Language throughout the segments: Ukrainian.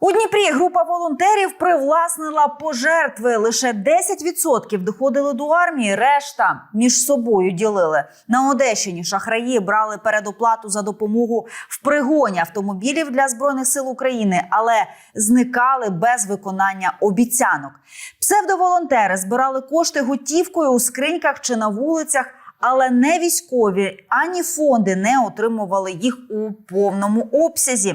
У Дніпрі група волонтерів привласнила пожертви. Лише 10% доходили до армії, решта між собою ділили. На Одещині шахраї брали передоплату за допомогу в пригоні автомобілів для збройних сил України, але зникали без виконання обіцянок. Псевдоволонтери збирали кошти готівкою у скриньках чи на вулицях. Але не військові ані фонди не отримували їх у повному обсязі.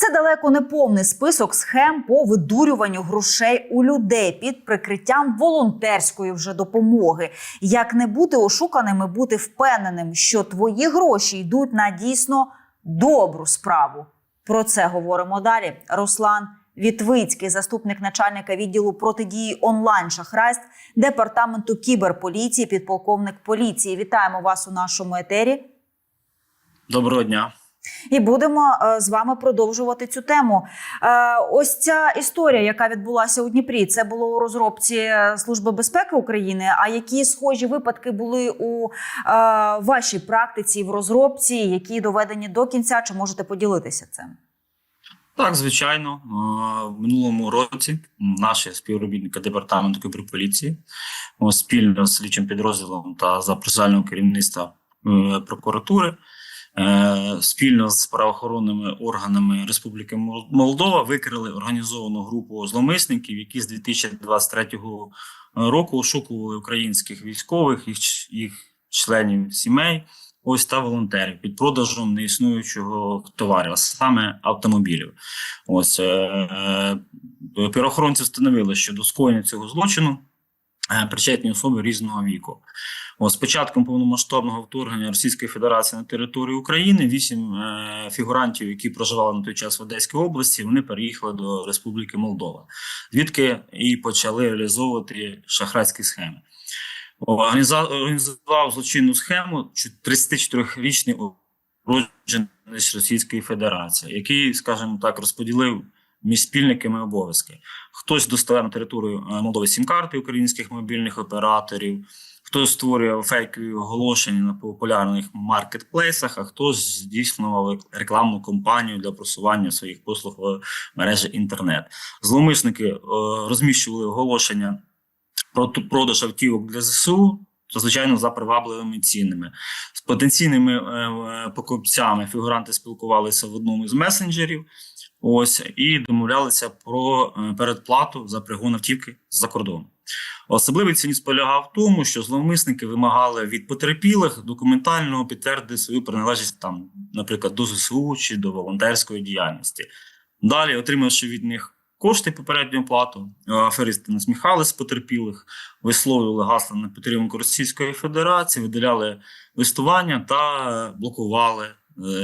Це далеко не повний список схем по видурюванню грошей у людей під прикриттям волонтерської вже допомоги. Як не бути ошуканим і бути впевненим, що твої гроші йдуть на дійсно добру справу. Про це говоримо далі. Руслан Вітвицький, заступник начальника відділу протидії онлайн шахрайств департаменту кіберполіції, підполковник поліції. Вітаємо вас у нашому етері. Доброго дня. І будемо е, з вами продовжувати цю тему. Е, ось ця історія, яка відбулася у Дніпрі, це було у розробці е, Служби безпеки України. А які схожі випадки були у вашій практиці в розробці, які доведені до кінця? Чи можете поділитися цим? Так, звичайно, в минулому році наші співробітники департаменту кіберполіції спільно з слідчим підрозділом та за процесуального керівництва прокуратури. Е, Спільно з правоохоронними органами Республіки Мол- Молдова викрили організовану групу зловмисників, які з 2023 року ошукували українських військових, їх, їх членів сімей, ось та волонтерів під продажем неіснуючого товару, саме автомобілів. Ось е, е, правоохоронці встановили, що до скоєння цього злочину е, причетні особи різного віку. Ось з початком повномасштабного вторгнення Російської Федерації на територію України вісім е, фігурантів, які проживали на той час в Одеській області, вони переїхали до Республіки Молдова, звідки і почали реалізовувати шахрайські схеми. Організував злочинну схему чу- 34-річний уродженець Російської Федерації, який, скажімо так, розподілив між спільниками обов'язки. Хтось доставляє на територію е, Молдови сім-карти українських мобільних операторів, хтось створює фейкові оголошення на популярних маркетплейсах, а хтось здійснював рекламну кампанію для просування своїх послуг в мережі інтернет. Зловмисники е, розміщували оголошення про продаж автівок для ЗСУ. Звичайно, за привабливими цінами. З потенційними е, покупцями фігуранти спілкувалися в одному з месенджерів. Ось і домовлялися про е, передплату за пригон автівки з-за кордону. Особливий цінність полягав в тому, що зловмисники вимагали від потерпілих документально підтвердити свою приналежність там, наприклад, до ЗСУ чи до волонтерської діяльності. Далі, отримавши від них кошти попередню плату, е, аферисти насміхали з потерпілих, висловлювали гасла на підтримку Російської Федерації, виділяли листування та блокували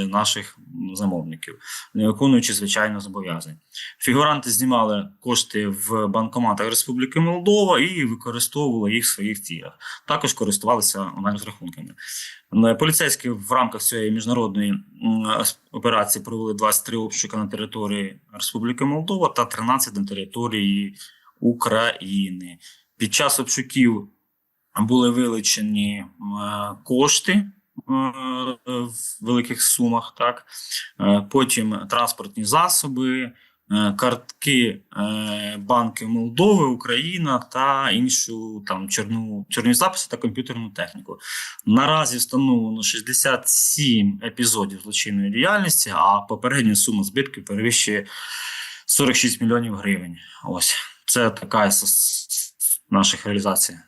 наших замовників, не виконуючи звичайно зобов'язань. Фігуранти знімали кошти в банкоматах Республіки Молдова і використовували їх в своїх цілях. Також користувалися онлайн-розрахунками. Е, Поліцейські в рамках цієї міжнародної операції провели 23 обшуки на території Республіки Молдова та 13 на території України. Під час обшуків були вилучені е, кошти е, в великих сумах, так Е, потім транспортні засоби, е, картки е, банків Молдови, Україна та іншу там чорну чорні записи та комп'ютерну техніку. Наразі встановлено 67 епізодів злочинної діяльності, а попередня сума збитків перевищує 46 мільйонів гривень. Ось це така наших реалізацій.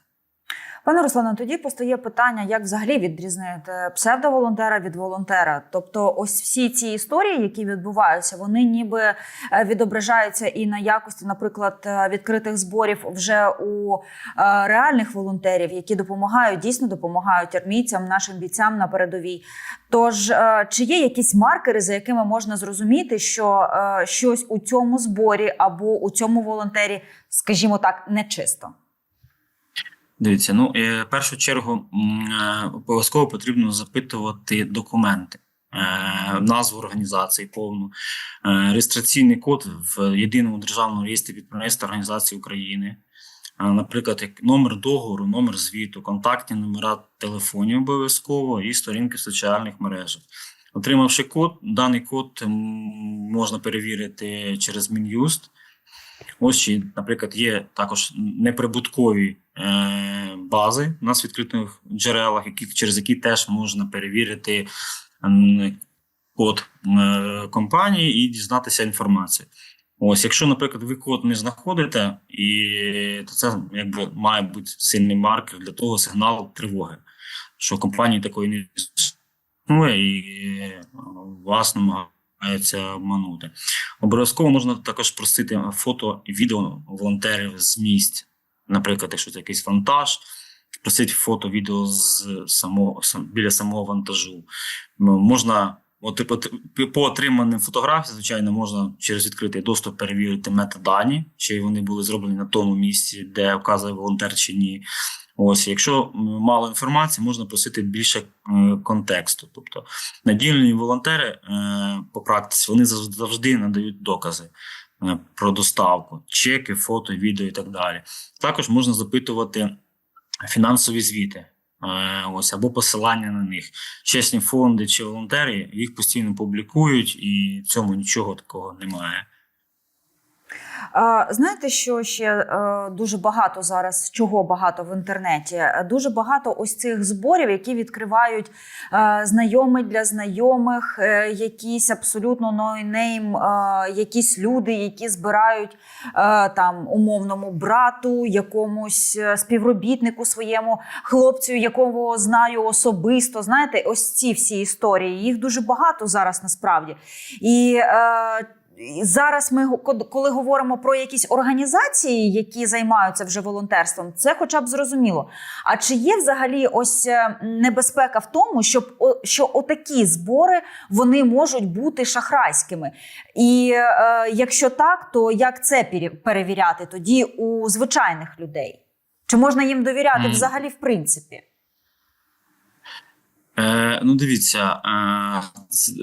Пане Руслане, тоді постає питання, як взагалі відрізнити псевдоволонтера від волонтера. Тобто, ось всі ці історії, які відбуваються, вони ніби е, відображаються і на якості, наприклад, е, відкритих зборів вже у е, реальних волонтерів, які допомагають дійсно допомагають армійцям, нашим бійцям на передовій. Тож, чи є якісь маркери, за якими можна зрозуміти, що щось у цьому зборі або у цьому волонтері, скажімо так, нечисто? Дивіться, ну е, в першу чергу е, обов'язково потрібно запитувати документи, е, назву організації, повну реєстраційний код в єдиному державному реєстрі підприємств та організацій України. Наприклад, як номер договору, номер звіту, контактні номера телефонів обов'язково і сторінки в соціальних мережах. Отримавши код, даний код можна перевірити через Мін'юст. Ось наприклад, є також неприбуткові е, бази в відкритих джерелах, які, через які теж можна перевірити код е, компанії і дізнатися інформацію. Ось, якщо, наприклад, ви код не знаходите, і то це якби має бути сильний маркер для того сигналу тривоги, що компанії такої не існує і е, вас намагаються обманути. Обов'язково можна також просити фото і відео волонтерів з місць. Наприклад, якщо це якийсь вантаж, просити фото, відео з самого біля самого вантажу. Можна от, по, по отриманим фотографіям, звичайно, можна через відкритий доступ перевірити метадані, чи вони були зроблені на тому місці, де вказує волонтер чи ні. Ось, якщо мало інформації, можна просити більше е, контексту. Тобто надільні волонтери е, по практиці вони завжди надають докази е, про доставку, чеки, фото, відео і так далі. Також можна запитувати фінансові звіти. Е, Ось або посилання на них. Чесні фонди чи волонтери їх постійно публікують, і в цьому нічого такого немає. Знаєте, що ще е, дуже багато зараз, чого багато в інтернеті? Дуже багато ось цих зборів, які відкривають е, знайомі для знайомих, е, якісь абсолютно нойнейм, якісь люди, які збирають там умовному брату, якомусь співробітнику своєму хлопцю, якого знаю особисто. Знаєте, ось ці всі історії. Їх дуже багато зараз насправді. І Зараз ми коли говоримо про якісь організації, які займаються вже волонтерством, це хоча б зрозуміло. А чи є взагалі ось е, небезпека в тому, щоб що отакі збори вони можуть бути шахрайськими? І е, якщо так, то як це перевіряти тоді у звичайних людей? Чи можна їм довіряти Мгм. взагалі в принципі? Е, ну, дивіться, е,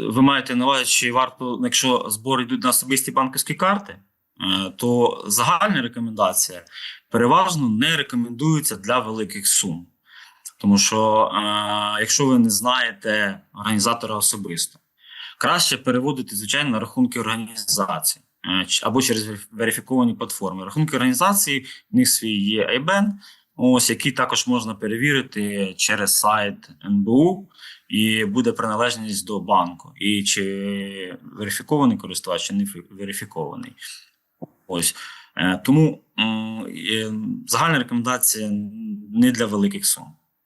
ви маєте на увазі, чи варто, якщо збори йдуть на особисті банківські карти, е, то загальна рекомендація переважно не рекомендується для великих сум. Тому що, якщо ви не знаєте організатора особисто, краще переводити, звичайно, на рахунки організації або через верифіковані платформи. Рахунки організації, в них свій є IBAN, ось який також можна перевірити через сайт НБУ, і буде приналежність до банку. І чи верифікований користувач, чи не фі- верифікований. Ось. Е, Тому е, загальна рекомендація не для великих сум.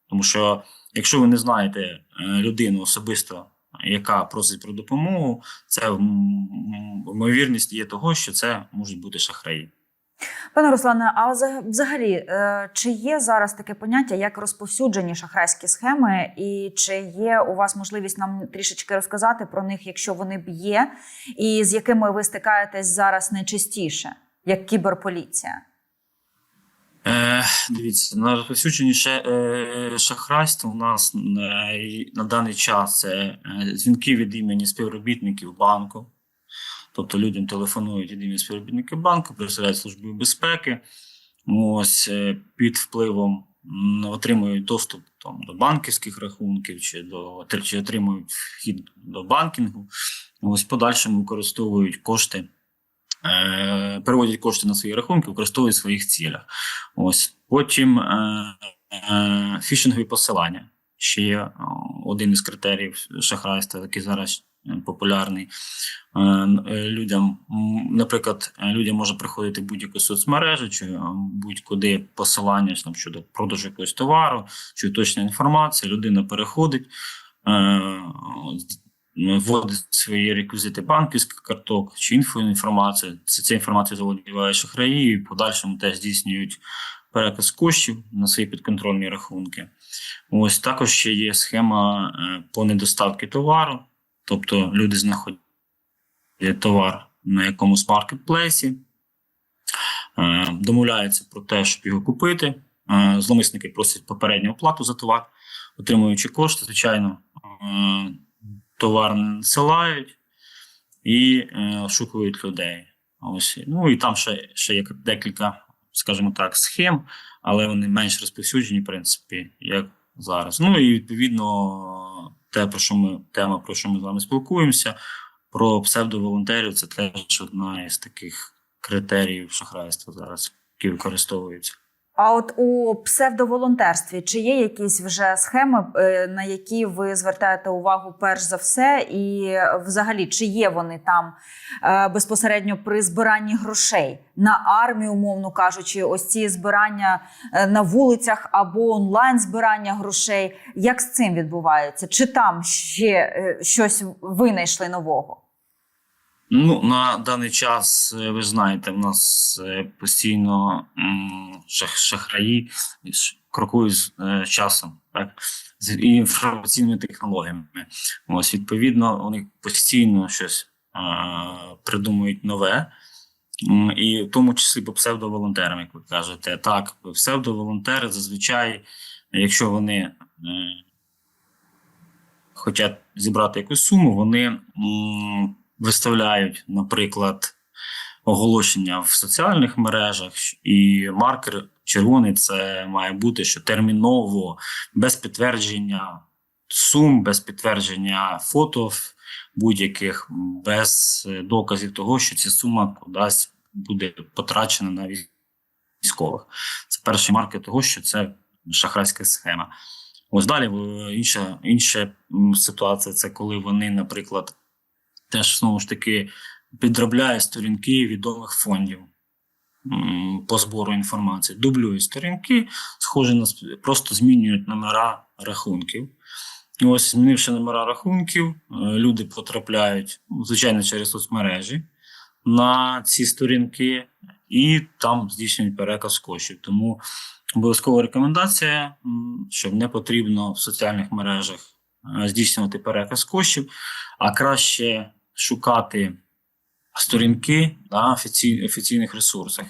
Тому що, якщо ви не знаєте е, людину особисто, яка просить про допомогу, це ймовірність є того, що це можуть бути шахраї. Пане Руслане, а взагалі, е, чи є зараз таке поняття, як розповсюджені шахрайські схеми, і чи є у вас можливість нам трішечки розказати про них, якщо вони б є, і з якими ви стикаєтесь зараз найчастіше, як кіберполіція? Е, дивіться, на розповсюдженні ще, е, шахрайство у нас е, на даний час це е, дзвінки від імені співробітників банку. Тобто людям телефонують від імені співробітників банку, представляють службу безпеки. Ось е, під впливом отримують доступ там, до банківських рахунків чи до чи отримують вхід до банкінгу. Ось подальшому використовують кошти, е, переводять кошти на свої рахунки, використовують в своїх цілях. Ось потім е, е, фішингові посилання. Ще є один із критеріїв шахрайства, який зараз популярний. Е, е, людям, наприклад, людям може приходити будь-яку соцмережу чи е, будь-куди посилання там, щодо продажу якогось товару чи точна інформація. Людина переходить, вводить свої реквізити банківських карток чи інфоінформацію. Це ця інформація заволодіває шахраї, і в подальшому теж здійснюють переказ коштів на свої підконтрольні рахунки. Ось також ще є схема по недоставки товару, тобто люди знаходять товар на якомусь маркетплейсі, е, домовляються про те, щоб його купити. Е, Зломисники просять попередню оплату за товар, отримуючи кошти, звичайно, е, товар надсилають і шукають людей. Ось. Ну і там ще, ще є декілька, скажімо так, схем, але вони менш розповсюджені, в принципі, як зараз. Ну і відповідно те, про що ми тема, про що ми з вами спілкуємося, про псевдоволонтерів це теж одна із таких критеріїв шахрайства зараз, які використовуються. А от у псевдоволонтерстві чи є якісь вже схеми, е, на які ви звертаєте увагу перш за все, і взагалі чи є вони там е, безпосередньо при збиранні грошей на армію, умовно кажучи, ось ці збирання е, на вулицях або онлайн збирання грошей? Як з цим відбувається? Чи там ще щось винайшли нового? Ну, на даний час, е, ви знаєте, в нас е, постійно шах, шахраї крокують з е, часом, так, з інформаційними технологіями. Ось, відповідно, вони постійно щось е, придумують нове. І в тому числі по псевдоволонтерам, як ви кажете. Так, псевдоволонтери зазвичай, якщо вони хочуть зібрати якусь суму, вони м, виставляють, наприклад, оголошення в соціальних мережах, і маркер червоний це має бути, що терміново, без підтвердження сум, без підтвердження фото будь-яких, без доказів того, що ця сума кудись буде потрачена на військ- військових. Це перший маркер того, що це шахрайська схема. Ось далі інша, інша ситуація це коли вони, наприклад, теж знову ж таки підробляє сторінки відомих фондів по збору інформації, дублює сторінки, схожі на просто змінюють номера рахунків. І ось, змінивши номера рахунків, е, люди потрапляють, ну, звичайно, через соцмережі на ці сторінки, і там здійснюють переказ коштів. Тому обов'язкова рекомендація, що не потрібно в соціальних мережах е, здійснювати переказ коштів, а краще шукати сторінки на офіцій, офіційних ресурсах.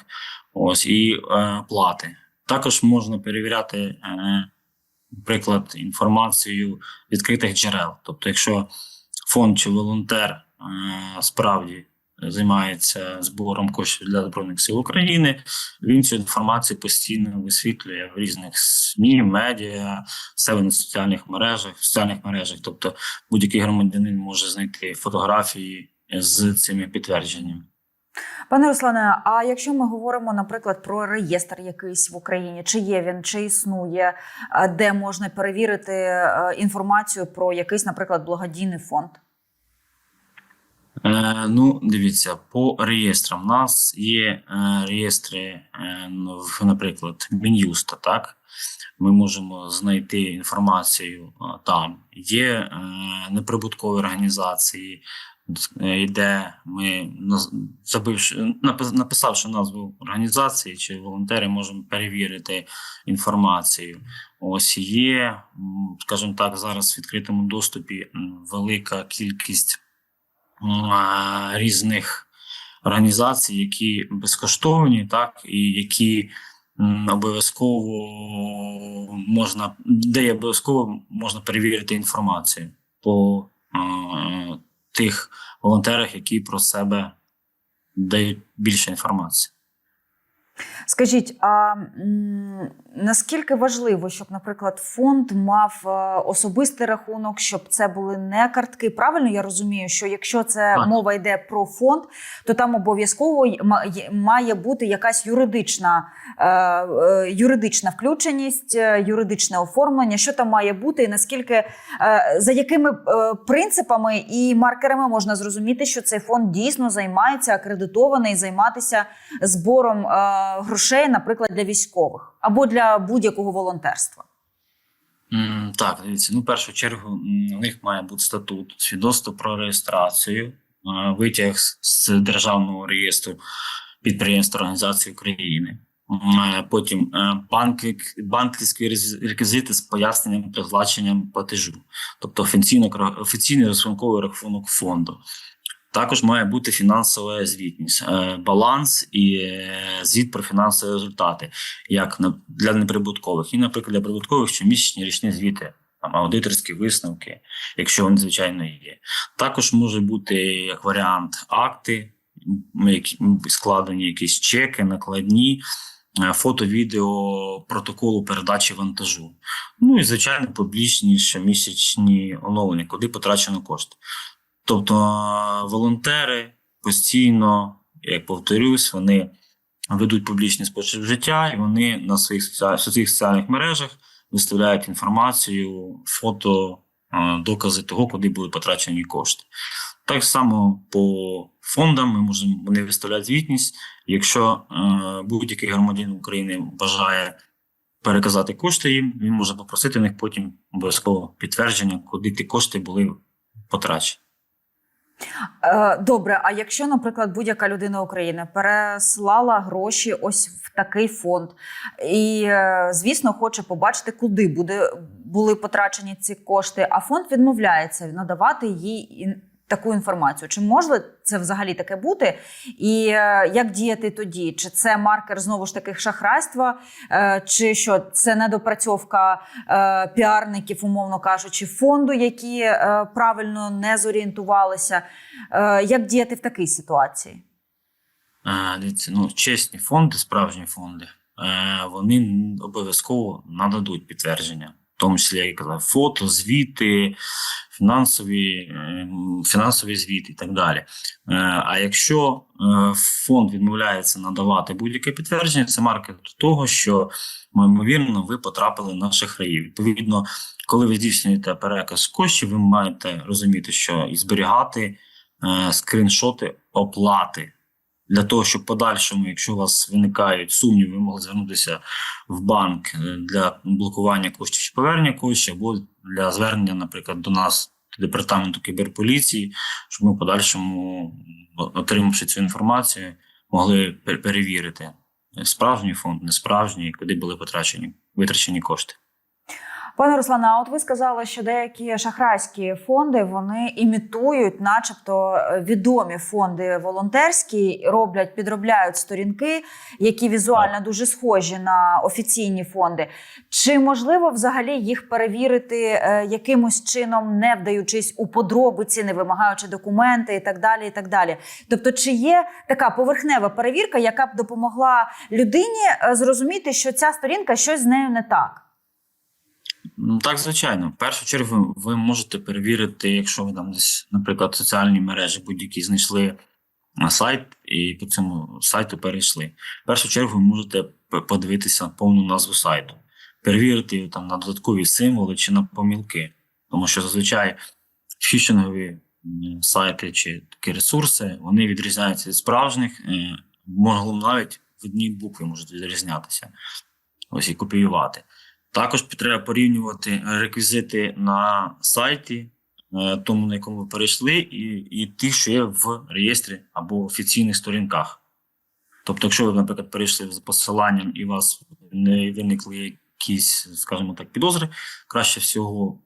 Ось і е, плати. Також можна перевіряти, е, наприклад, інформацію відкритих джерел. Тобто, якщо фонд чи волонтер е, справді займається збором коштів для Збройних сил України, він цю інформацію постійно висвітлює в різних СМІ, медіа, себе на соціальних мережах, в соціальних мережах. Тобто будь-який громадянин може знайти фотографії з цими підтвердженнями. Пане Руслане, а якщо ми говоримо, наприклад, про реєстр якийсь в Україні, чи є він, чи існує, е, де можна перевірити е, інформацію про якийсь, наприклад, благодійний фонд? Е, ну, дивіться, по реєстрам. У нас є е, реєстри, е, ну, наприклад, Мін'юста, так? Ми можемо знайти інформацію е, там. Є неприбуткові організації, е, де ми, забивши, написавши назву організації чи волонтери, можемо перевірити інформацію. Ось є, скажімо так, зараз в відкритому доступі велика кількість різних організацій, які безкоштовні, так, і які обов'язково можна, де обов'язково можна перевірити інформацію по тих волонтерах, які про себе дають більше інформації. Скажіть, а наскільки важливо, щоб, наприклад, фонд мав е, особистий рахунок, щоб це були не картки? Правильно я розумію, що якщо це Так. мова йде про фонд, то там обов'язково має бути якась юридична, е, е, юридична включеність, юридичне оформлення. Що там має бути, і наскільки за якими принципами і маркерами можна зрозуміти, що цей фонд дійсно займається акредитований займатися збором е, грошей, наприклад, для військових або для будь-якого волонтерства. Так, дивіться, ну, в першу чергу, у них має бути статут, свідоцтво про реєстрацію, е, витяг з- державного реєстру підприємств та організацій України. Е, Потім е, банківські реквізити з поясненням призначенням платежу, тобто офіційно, офіційний розрахунковий рахунок фонду. Також має бути фінансова звітність, е, баланс і е, звіт про фінансові результати, як для неприбуткових, і, наприклад, для прибуткових щомісячні річні звіти, там, аудиторські висновки, якщо вони, звичайно, є. Також може бути як варіант акти, які складені якісь чеки, накладні, е, фото, відео, протоколу передачі вантажу. Ну і звичайно, публічні щомісячні оновлення, куди потрачено кошти. Тобто е, волонтери постійно, як повторюсь, вони ведуть публічний спосіб життя, і вони на своїх соціаль- в своїх соціальних мережах виставляють інформацію, фото, е, докази того, куди були потрачені кошти. Так само по фондам ми можемо вони виставляють звітність. Якщо е, будь-який громадянин України бажає переказати кошти їм, він може попросити в них потім обов'язково підтвердження, куди ті кошти були потрачені. Е, Добре, а якщо, наприклад, будь-яка людина України переслала гроші ось в такий фонд, і, е, звісно, хоче побачити, куди буде, були потрачені ці кошти, а фонд відмовляється надавати їй таку інформацію. Чи може це взагалі таке бути? І е, як діяти тоді? Чи це маркер знову ж таки шахрайства, е, чи що це недопрацьовка е, піарників, умовно кажучи, фонду, які правильно не зорієнтувалися? Як діяти в такій ситуації? Е, Дивіться, ну, чесні фонди, справжні фонди, вони обов'язково нададуть підтвердження, тому числі, я фото, звіти, фінансові, е, фінансові звіти і так далі. Е, А якщо е, фонд відмовляється надавати будь-яке підтвердження, це маркер того, що ймовірно ви потрапили на шахраїв. Відповідно, коли ви здійснюєте переказ коштів, ви маєте розуміти, що і зберігати е, скріншоти оплати для того, щоб подальшому, якщо у вас виникають сумніви, ви могли звернутися в банк е, для блокування коштів чи повернення коштів, або для звернення, наприклад, до нас, до департаменту кіберполіції, щоб ми подальшому, отримавши цю інформацію, могли пер- перевірити справжній фонд, не справжній, куди були потрачені витрачені кошти. Пане Руслане, а от ви сказали, що деякі шахрайські фонди вони імітують, начебто, е, відомі фонди волонтерські, роблять, підробляють сторінки, які візуально дуже схожі на офіційні фонди. Чи можливо взагалі їх перевірити е, якимось чином, не вдаючись у подробиці, не вимагаючи документи і так далі. і так далі? Тобто, чи є така поверхнева перевірка, яка б допомогла людині е, зрозуміти, що ця сторінка щось з нею не так? Ну, Так, звичайно. В першу чергу ви можете перевірити, якщо ви там десь, наприклад, соціальні мережі будь-які знайшли на сайт і по цьому сайту перейшли. В першу чергу ви можете подивитися повну назву сайту, перевірити там на додаткові символи чи на помілки. Тому що зазвичай фішингові сайти чи такі ресурси вони відрізняються від справжніх, е, можливо, навіть в одній букві можуть відрізнятися. Ось і копіювати. Також треба порівнювати реквізити на сайті, е, тому на якому ви перейшли, і, і ті, що є в реєстрі або офіційних сторінках. Тобто, якщо ви, наприклад, перейшли з посиланням і у вас не виникли якісь, скажімо так, підозри, краще всього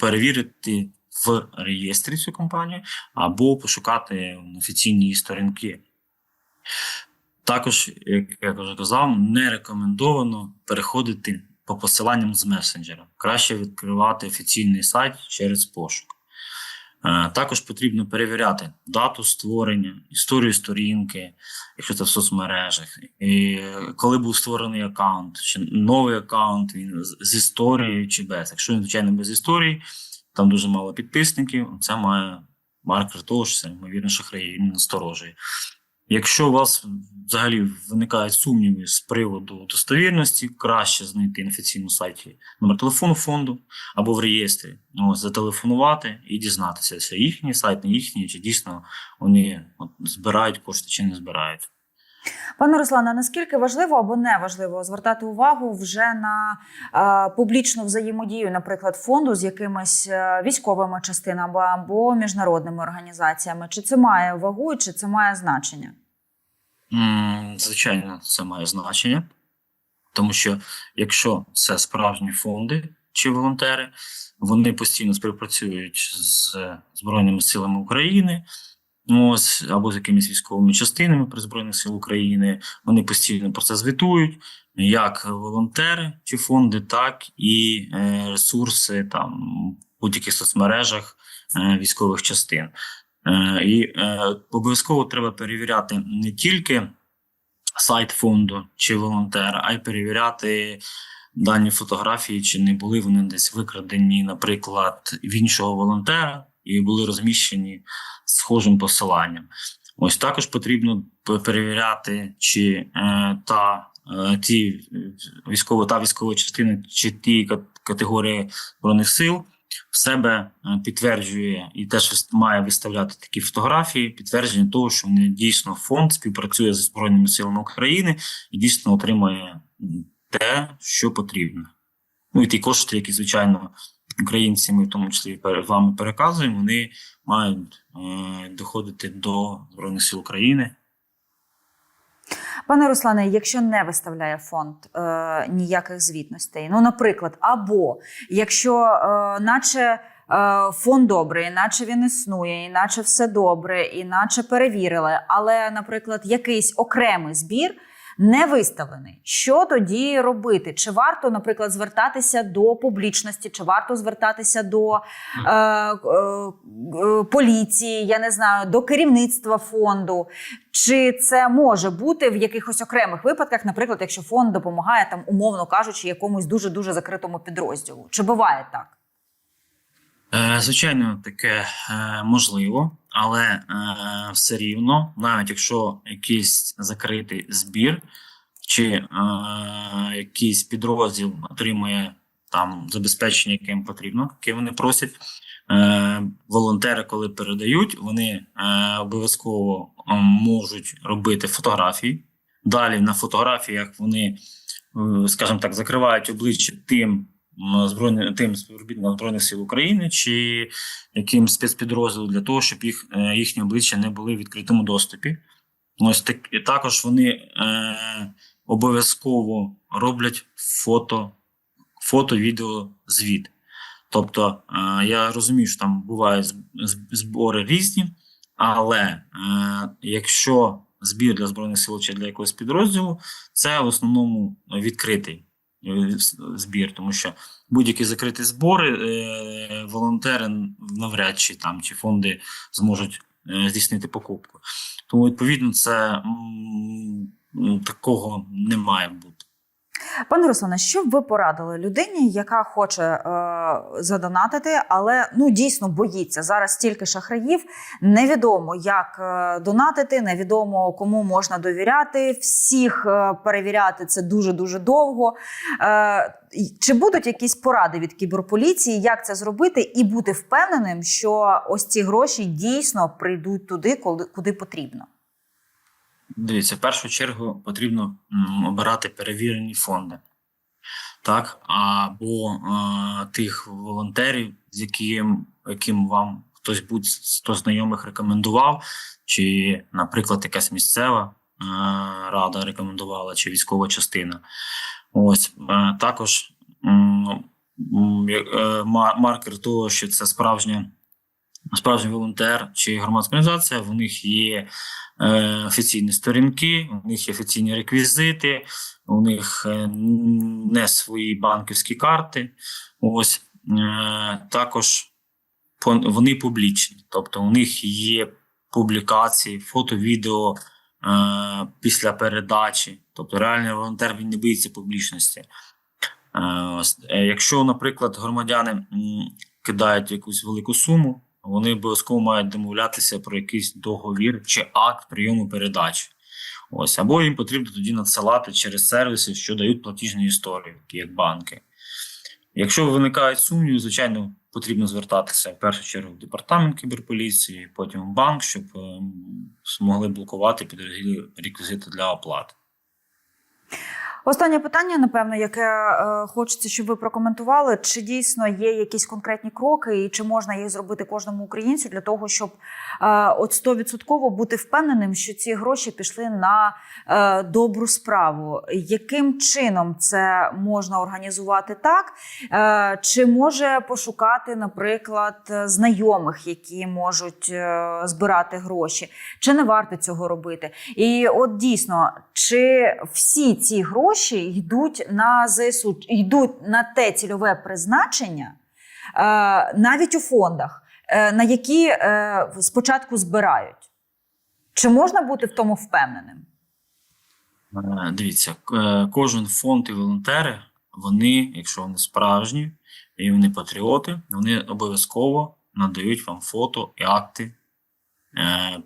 перевірити в реєстрі цю компанію або пошукати офіційні сторінки. Також, як я вже казав, не рекомендовано переходити по посиланням з месенджера. Краще відкривати офіційний сайт через пошук. Е, Також потрібно перевіряти дату створення, історію сторінки, якщо це в соцмережах, і коли був створений аккаунт, чи новий аккаунт він з історією чи без. Якщо він, звичайно, без історії, там дуже мало підписників, це має маркер того, що це, ймовірно, шахраї, він насторожує. Якщо у вас взагалі виникають сумніви з приводу достовірності, краще знайти на офіційному сайті номер телефону фонду або в реєстрі, ну, зателефонувати і дізнатися, це їхній сайт, не їхній, чи дійсно вони от, збирають кошти чи не збирають. Пане Руслане, наскільки важливо або не важливо звертати увагу вже на е, публічну взаємодію, наприклад, фонду з якимись е, військовими частинами або міжнародними організаціями? Чи це має вагу, чи це має значення? Звичайно, це має значення, тому що якщо це справжні фонди чи волонтери, вони постійно співпрацюють з Збройними силами України. Ось, або з якимись військовими частинами при Збройних сил України, вони постійно про це звітують, як волонтери чи фонди, так і е, ресурси там в будь-яких соцмережах е, військових частин. Е, і е, обов'язково треба перевіряти не тільки сайт фонду чи волонтера, а й перевіряти дані фотографії, чи не були вони десь викрадені, наприклад, в іншого волонтера і були розміщені схожим посиланням. Ось також потрібно перевіряти, чи е, та е, ті військово та військова частина, чи ті кат- категорії збройних сил в себе е, підтверджує і теж має виставляти такі фотографії, підтвердження того, що вони дійсно фонд співпрацює з збройними силами України і дійсно отримує те, що потрібно. Ну і ті кошти, які звичайно українці, ми в тому числі вами переказуємо, вони мають е, доходити до збройних сил України. Пане Руслане, якщо не виставляє фонд е, ніяких звітностей, ну, наприклад, або якщо, е, наче е, фонд добрий, іначе він існує, іначе все добре, іначе перевірили, але, наприклад, якийсь окремий збір. Не виставлений. Що тоді робити? Чи варто, наприклад, звертатися до публічності, чи варто звертатися до е, е, е, поліції, я не знаю, до керівництва фонду? Чи це може бути в якихось окремих випадках, наприклад, якщо фонд допомагає там, умовно кажучи, якомусь дуже дуже закритому підрозділу? Чи буває так? Е, Звичайно, таке е, можливо, але е, все рівно, навіть якщо якийсь закритий збір чи е, якийсь підрозділ отримує там забезпечення, яке їм потрібно, яке вони просять. Е, волонтери, коли передають, вони е, обов'язково е, можуть робити фотографії. Далі на фотографіях вони, скажімо так, закривають обличчя тим збройним тим співробітникам збройних сил України чи яким спецпідрозділу для того, щоб їх е, їхні обличчя не були в відкритому доступі. Ось так і також вони е, обов'язково роблять фото, фото, відео, звіт. Тобто е, я розумію, що там бувають збори різні, але е, якщо збір для збройних сил чи для якогось підрозділу, це в основному відкритий збір, тому що будь-які закриті збори е, волонтери навряд чи там чи фонди зможуть е, здійснити покупку. Тому відповідно це такого не має бути. Пане Руслане, що б ви порадили людині, яка хоче е, задонатити, але ну дійсно боїться зараз стільки шахраїв. Невідомо, як е, донатити, невідомо кому можна довіряти. Всіх е, перевіряти це дуже дуже довго. Е, чи будуть якісь поради від кіберполіції, як це зробити, і бути впевненим, що ось ці гроші дійсно прийдуть туди, коли куди потрібно? Дивіться, в першу чергу потрібно обирати перевірені фонди, так, або е, тих волонтерів, з яким, яким вам хтось будь хто знайомих рекомендував, чи, наприклад, якась місцева е, рада рекомендувала, чи військова частина. Ось е, також е, маркер того, що це справжня. Справжній волонтер чи громадська організація, в них є е, офіційні сторінки, у них є офіційні реквізити, у них е, не свої банківські карти. Ось е, також вони публічні, тобто у них є публікації, фото, відео е, після передачі. Тобто реальний волонтер він не боїться публічності. Е, Якщо, наприклад, громадяни кидають якусь велику суму, вони обов'язково мають домовлятися про якийсь договір чи акт прийому передачі. Ось, або їм потрібно тоді надсилати через сервіси, що дають платіжні історії, такі як банки. Якщо виникають сумніви, звичайно, потрібно звертатися в першу чергу в департамент кіберполіції, потім в банк, щоб е, змогли блокувати підрозділі реквізити для оплати. Останнє питання, напевно, яке е, хочеться, щоб ви прокоментували. Чи дійсно є якісь конкретні кроки, і чи можна їх зробити кожному українцю для того, щоб е, от стовідсотково бути впевненим, що ці гроші пішли на е, добру справу? Яким чином це можна організувати так? Е, чи може пошукати, наприклад, знайомих, які можуть е, збирати гроші? Чи не варто цього робити? І от дійсно, чи всі ці гроші йдуть на ЗСУ, йдуть на те цільове призначення, е, навіть у фондах, е, на які е, спочатку збирають? Чи можна бути в тому впевненим? Дивіться, кожен фонд і волонтери, вони, якщо вони справжні і вони патріоти, вони обов'язково надають вам фото і акти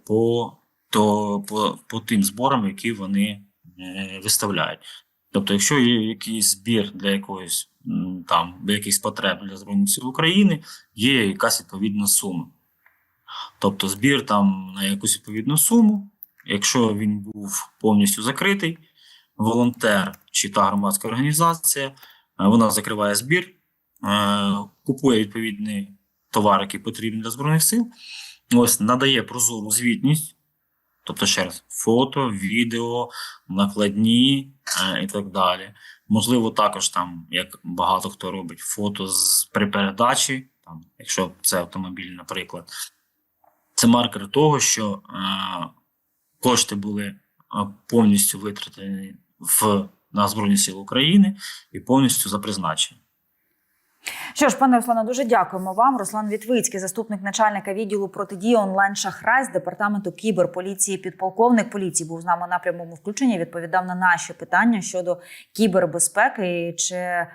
по, то, по, по тим зборам, які вони виставляють. Тобто, якщо є якийсь збір для якоїсь там для якихось потреб для Збройних сил України, є якась відповідна сума. Тобто збір там на якусь відповідну суму, якщо він був повністю закритий, волонтер чи та громадська організація, е, вона закриває збір, е, купує відповідний товар, який потрібен для Збройних сил, ось надає прозору звітність, тобто ще раз, фото, відео, накладні е, і так далі. Можливо, також там, як багато хто робить, фото з при передачі, там, якщо це автомобіль, наприклад. Це маркер того, що е, кошти були е, повністю витратені в, на Збройні Сили України і повністю за призначенням. Що ж, пане Руслане, дуже дякуємо вам. Руслан Вітвицький, заступник начальника відділу протидії онлайн шахрай з департаменту кіберполіції, підполковник поліції, був з нами на прямому включенні. Відповідав на наші питання щодо кібербезпеки. І Чи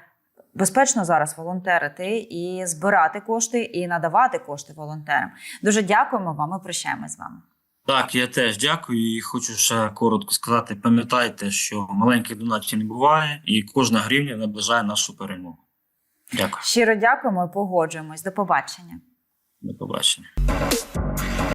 безпечно зараз волонтерити і збирати кошти, і надавати кошти волонтерам? Дуже дякуємо вам. Ми прощаємось з вами. Так, я теж дякую і хочу ще коротко сказати: пам'ятайте, що маленьких донатів не буває, і кожна гривня наближає нашу перемогу. Дякую, Щиро дякуємо і погоджуємось. До побачення. до побачення.